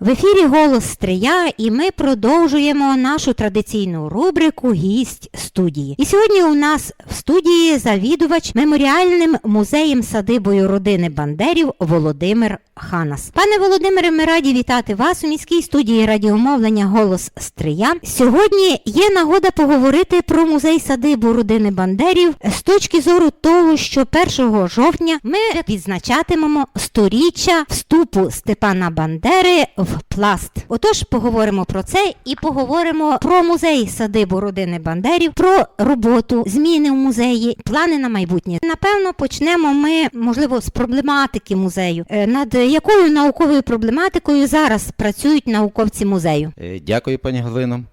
В ефірі Голос Стрия, і ми продовжуємо нашу традиційну рубрику Гість студії. І сьогодні у нас в студії завідувач меморіальним музеєм садибою родини Бандерів Володимир Ханас. Пане Володимире, ми раді вітати вас у міській студії радіомовлення Голос Стрия. Сьогодні є нагода поговорити про музей садибу родини Бандерів з точки зору того, що 1 жовтня ми відзначатимемо сторіччя вступу Степана Бандери в пласт. Отож, поговоримо про це і поговоримо про музей садибу родини Бандерів, про роботу, зміни в музеї, плани на майбутнє. Напевно, почнемо ми, можливо, з проблематики музею. Е, Над якою науковою проблематикою зараз працюють науковці музею? Е, Дякую, пані Галино.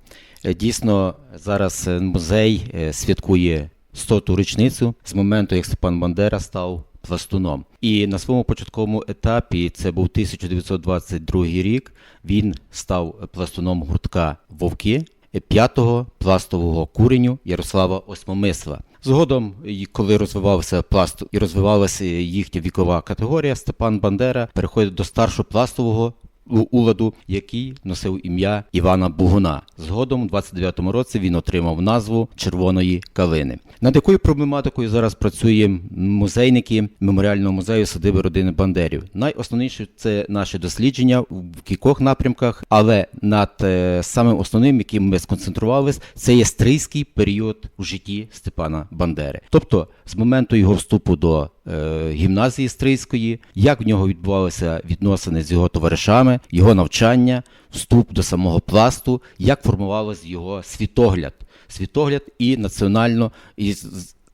Е, Дійсно, зараз е, музей святкує 100-ту річницю з моменту, як Степан Бандера став пластуном. І на своєму початковому етапі, це був 1922 рік, він став пластуном гуртка Вовки 5-го пластового куреню Ярослава Осьмомисла. Згодом, коли розвивався пласт і розвивалася їхня вікова категорія, Степан Бандера переходить до старшого пластового у- уладу, який носив ім'я Івана Бугуна. Згодом, у 29-му році, він отримав назву Червоної калини. Над якою проблематикою зараз працює музейники меморіального музею садиби родини Бандерів? Найосновніше це наші дослідження в кількох напрямках, але над е, самим основним, яким ми сконцентрувалися, це є стрийський період у житті Степана Бандери. Тобто, з моменту його вступу до гімназії стрийської, як в нього відбувалися відносини з його товаришами, його навчання, вступ до самого пласту, як формувався його світогляд, світогляд і національно і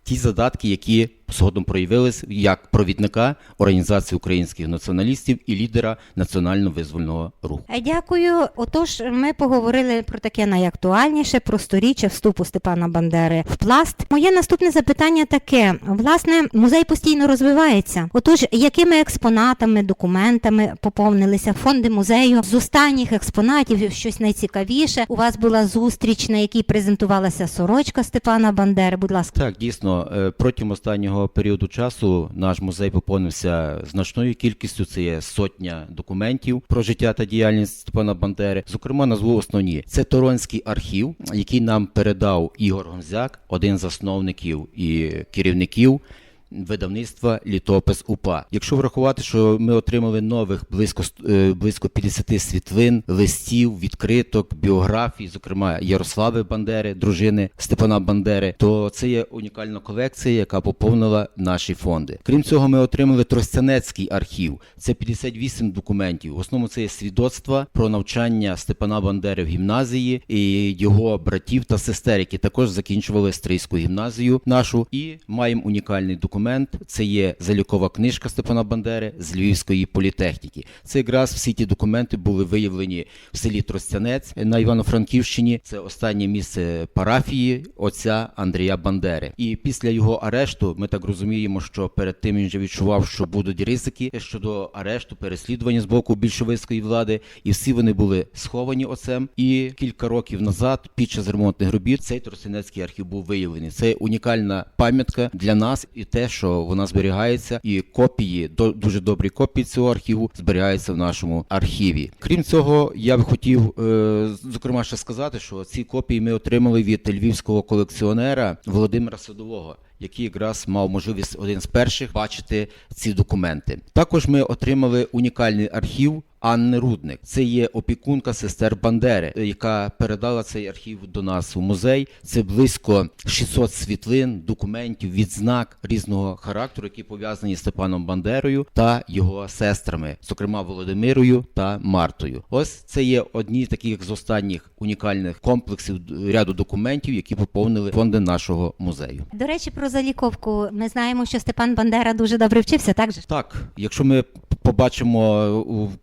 ті задатки, які згодом проявились як провідника організації українських націоналістів і лідера національно-визвольного руху. Е, Дякую. Отож, ми поговорили про таке найактуальніше, про сторіччя вступу Степана Бандери в пласт. Моє наступне запитання таке: власне, музей постійно розвивається. Отож, якими експонатами, документами поповнилися фонди музею? З останніх експонатів щось найцікавіше. У вас була зустріч, на якій презентувалася сорочка Степана Бандери. Будь ласка. Так, дійсно, е, протягом останнього періоду часу наш музей поповнився значною кількістю. Це є сотня документів про життя та діяльність Степана Бандери. Зокрема, назву основні це Торонський архів, який нам передав Ігор Гонзяк, один з засновників і керівників. Видавництва літопис УПА. Якщо врахувати, що ми отримали нових близько е, близько 50 світлин, листів, відкриток, біографій, зокрема Ярослави Бандери, дружини Степана Бандери, то це є унікальна колекція, яка поповнила наші фонди. Крім цього, ми отримали Тростянецький архів. Це 58 документів. В основному це є свідоцтва про навчання Степана Бандери в гімназії і його братів та сестер, які також закінчували стрийську гімназію нашу. І маємо унікальний документ. Це є залікова книжка Степана Бандери з Львівської політехніки. Це якраз всі ті документи були виявлені в селі Тростянець на Івано-Франківщині. Це останнє місце парафії отця Андрія Бандери. І після його арешту ми так розуміємо, що перед тим він вже відчував, що будуть ризики щодо арешту, переслідування з боку більшовицької влади, і всі вони були сховані отцем. І кілька років назад, під час ремонтних робіт, цей Тростянецький архів був виявлений. Це унікальна пам'ятка для нас і те, що вона зберігається, і копії дуже добрі копії цього архіву зберігаються в нашому архіві. Крім цього, я би хотів е, зокрема ще сказати, що ці копії ми отримали від львівського колекціонера Володимира Садового. Який якраз мав можливість один з перших бачити ці документи. Також ми отримали унікальний архів Анни Рудник. Це є опікунка сестер Бандери, яка передала цей архів до нас у музей. Це близько 600 світлин, документів, відзнак різного характеру, які пов'язані з Степаном Бандерою та його сестрами, зокрема Володимирою та Мартою. Ось це є одні таких з останніх унікальних комплексів ряду документів, які поповнили фонди нашого музею. До речі, про заліковку. Ми знаємо, що Степан Бандера дуже добре вчився, так же? Так, якщо ми побачимо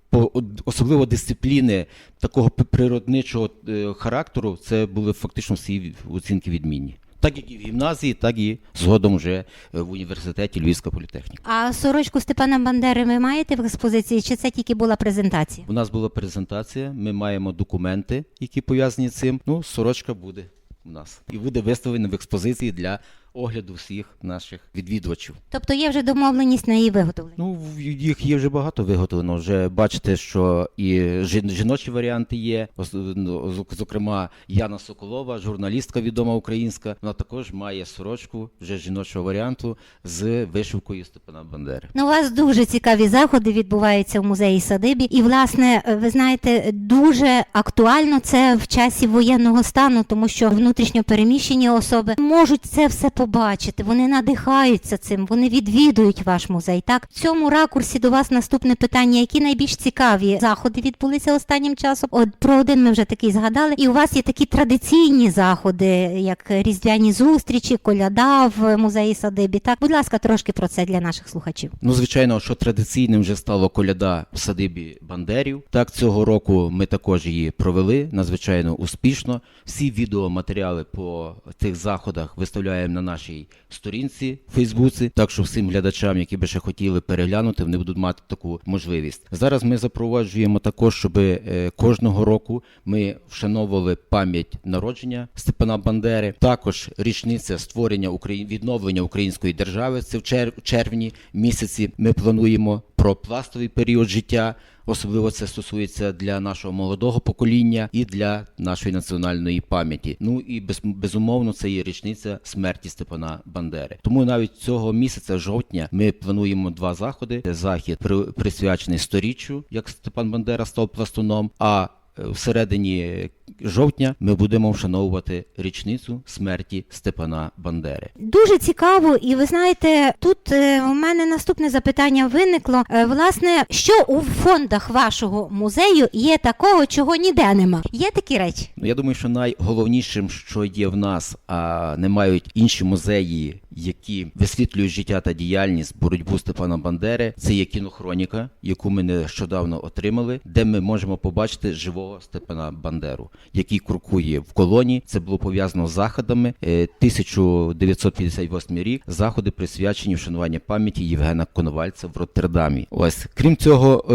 особливо дисципліни такого природничого е, характеру, це були фактично всі оцінки відмінні. Так як і в гімназії, так і згодом вже е, в університеті Львівська політехніка. А сорочку Степана Бандери ви маєте в експозиції, чи це тільки була презентація? У нас була презентація, ми маємо документи, які пов'язані з цим. Ну, сорочка буде у нас і буде виставлена в експозиції для огляду всіх наших відвідувачів. Тобто є вже домовленість на її виготовлення. Ну, їх є вже багато виготовлено. Вже бачите, що і жіночі варіанти є. Ну, Зокрема, Яна Соколова, журналістка відома українська. Вона також має сорочку вже жіночого варіанту з вишивкою Степана Бандери. Ну, у вас дуже цікаві заходи відбуваються в музеї садибі, і власне, ви знаєте, дуже актуально це в часі воєнного стану, тому що внутрішньо переміщені особи можуть це все побачити. Вони надихаються цим, вони відвідують ваш музей. Так, в цьому ракурсі до вас наступне питання: які найбільш цікаві заходи відбулися останнім часом? От про один ми вже такий згадали. І у вас є такі традиційні заходи, як різдвяні зустрічі, коляда в музеї садибі. Так, будь ласка, трошки про це для наших слухачів. Ну, звичайно, що традиційним вже стало коляда в садибі Бандерів. Так, цього року ми також її провели надзвичайно успішно. Всі відеоматеріали по цих заходах виставляємо на нашій сторінці в Фейсбуці. Так що всім глядачам, які би ще хотіли переглянути, вони будуть мати таку можливість. Зараз ми запроваджуємо також, щоб е, кожного року ми вшановували пам'ять народження Степана Бандери. Також річниця створення відновлення української держави. Це в чер... червні місяці. Ми плануємо про пластовий період життя. Особливо це стосується для нашого молодого покоління і для нашої національної пам'яті. Ну і без, безумовно, це є річниця смерті Степана Бандери. Тому навіть цього місяця, жовтня, ми плануємо два заходи. Це захід при, присвячений сторіччю, як Степан Бандера став пластуном. А е, всередині жовтня ми будемо вшановувати річницю смерті Степана Бандери. Дуже цікаво, і ви знаєте, тут е, у мене наступне запитання виникло. Е, власне, що у фондах вашого музею є такого, чого ніде нема? Є такі речі? Ну, я думаю, що найголовнішим, що є в нас, а не мають інші музеї, які висвітлюють життя та діяльність боротьбу Степана Бандери, це є кінохроніка, яку ми нещодавно отримали, де ми можемо побачити живого Степана Бандеру, який крокує в колоні. Це було пов'язано з заходами. Е, 1958 рік. Заходи присвячені вшануванню пам'яті Євгена Коновальця в Роттердамі. Ось крім цього, е,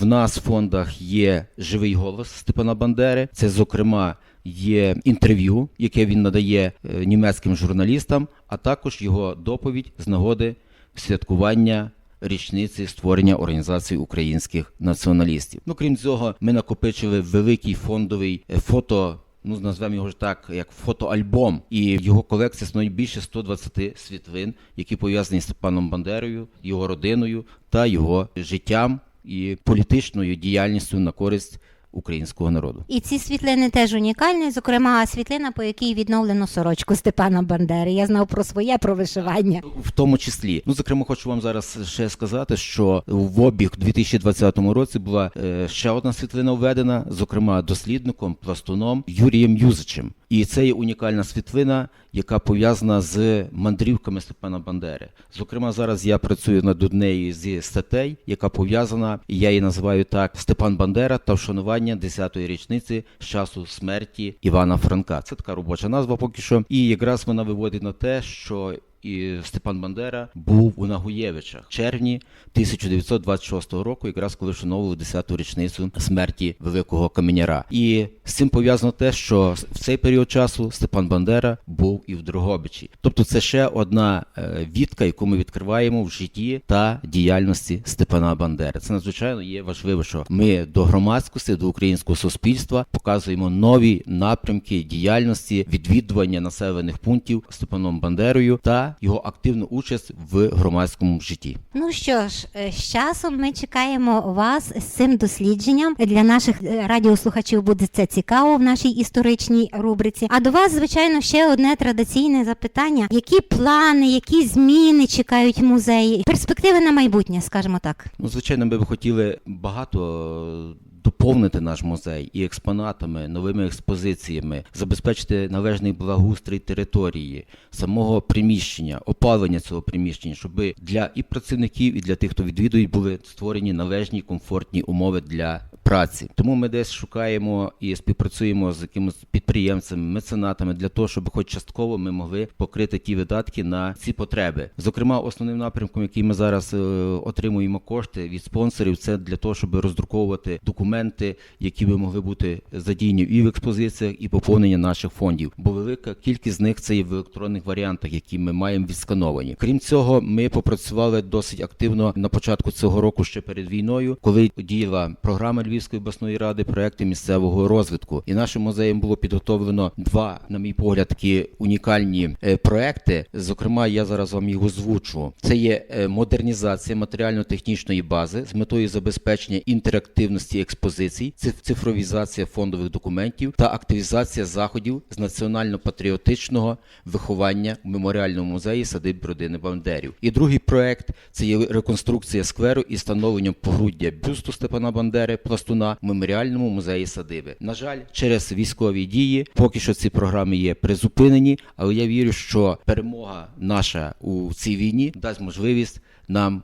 в нас в фондах є живий голос Степана Бандери. Це, зокрема, є інтерв'ю, яке він надає е, німецьким журналістам, а також його доповідь з нагоди святкування. Річниці створення організації українських націоналістів. Ну крім цього, ми накопичили великий фондовий е, фото. Ну, назвемо його ж так, як фотоальбом, і його колекція становить більше 120 світлин, які пов'язані з Степаном Бандерою, його родиною та його життям і політичною діяльністю на користь українського народу. І ці світлини теж унікальні, зокрема, світлина, по якій відновлено сорочку Степана Бандери. Я знав про своє про вишивання. В тому числі, ну зокрема, хочу вам зараз ще сказати, що в обіг у 2020 році була е, ще одна світлина введена, зокрема дослідником, пластуном Юрієм Юзичем. І це є унікальна світлина, яка пов'язана з мандрівками Степана Бандери. Зокрема, зараз я працюю над однією зі статей, яка пов'язана, і я її називаю так: Степан Бандера та вшанування 10-ї річниці з часу смерті Івана Франка. Це така робоча назва поки що. І якраз вона виводить на те, що і Степан Бандера був у Нагуєвичах в червні 1926 року, якраз коли вшановували 10-ту річницю смерті великого каменяра. І з цим пов'язано те, що в цей період часу Степан Бандера був і в Дрогобичі. Тобто, це ще одна е, відка, яку ми відкриваємо в житті та діяльності Степана Бандери. Це надзвичайно є важливо, що ми до громадськості, до українського суспільства показуємо нові напрямки діяльності, відвідування населених пунктів Степаном Бандерою та його активну участь в громадському житті. Ну що ж, е, з часом ми чекаємо вас з цим дослідженням. Для наших е, радіослухачів буде це цікаво в нашій історичній рубриці. А до вас, звичайно, ще одне традиційне запитання: які плани, які зміни чекають музеї? Перспективи на майбутнє, скажімо так. Ну, звичайно, ми б хотіли багато доповнити наш музей і експонатами, новими експозиціями, забезпечити належний благоустрій території, самого приміщення, опалення цього приміщення, щоб для і працівників, і для тих, хто відвідують, були створені належні комфортні умови для праці. Тому ми десь шукаємо і співпрацюємо з якимось підприємцями, меценатами для того, щоб хоч частково ми могли покрити ті видатки на ці потреби. Зокрема, основним напрямком, який ми зараз е, отримуємо кошти від спонсорів, це для того, щоб роздруковувати документи, які би могли бути задіяні і в експозиціях, і поповнення наших фондів. Бо велика кількість з них це є в електронних варіантах, які ми маємо відскановані. Крім цього, ми попрацювали досить активно на початку цього року, ще перед війною, коли діяла програма Львівської обласної ради проекти місцевого розвитку. І нашим музеєм було підготовлено два, на мій погляд, такі унікальні е, проекти. Зокрема, я зараз вам їх озвучу. Це є е, модернізація матеріально-технічної бази з метою забезпечення інтерактивності експозицій, цифровізація фондових документів та активізація заходів з національно-патріотичного виховання в меморіальному музеї садиб родини Бандерів. І другий проект це є реконструкція скверу і встановлення погруддя бюсту Степана Бандери пластуна в меморіальному музеї садиби. На жаль, через військові дії поки що ці програми є призупинені, але я вірю, що перемога наша у цій війні дасть можливість нам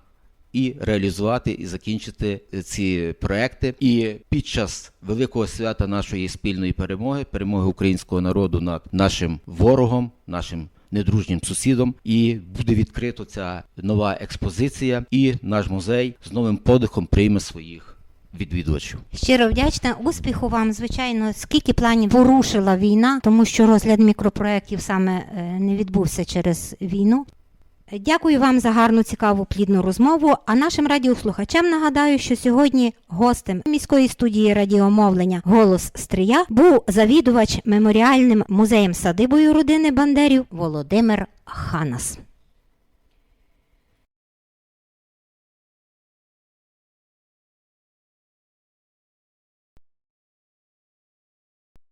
і реалізувати і закінчити ці проекти. І під час великого свята нашої спільної перемоги, перемоги українського народу над нашим ворогом, нашим недружнім сусідом, і буде відкрито ця нова експозиція, і наш музей з новим подихом прийме своїх відвідувачів. Щиро вдячна, успіху вам, звичайно, скільки планів порушила війна, тому що розгляд мікропроєктів саме е, не відбувся через війну. Дякую вам за гарну, цікаву, плідну розмову. А нашим радіослухачам нагадаю, що сьогодні гостем міської студії радіомовлення Голос Стрия був завідувач меморіальним музеєм садибою родини Бандерів Володимир Ханас.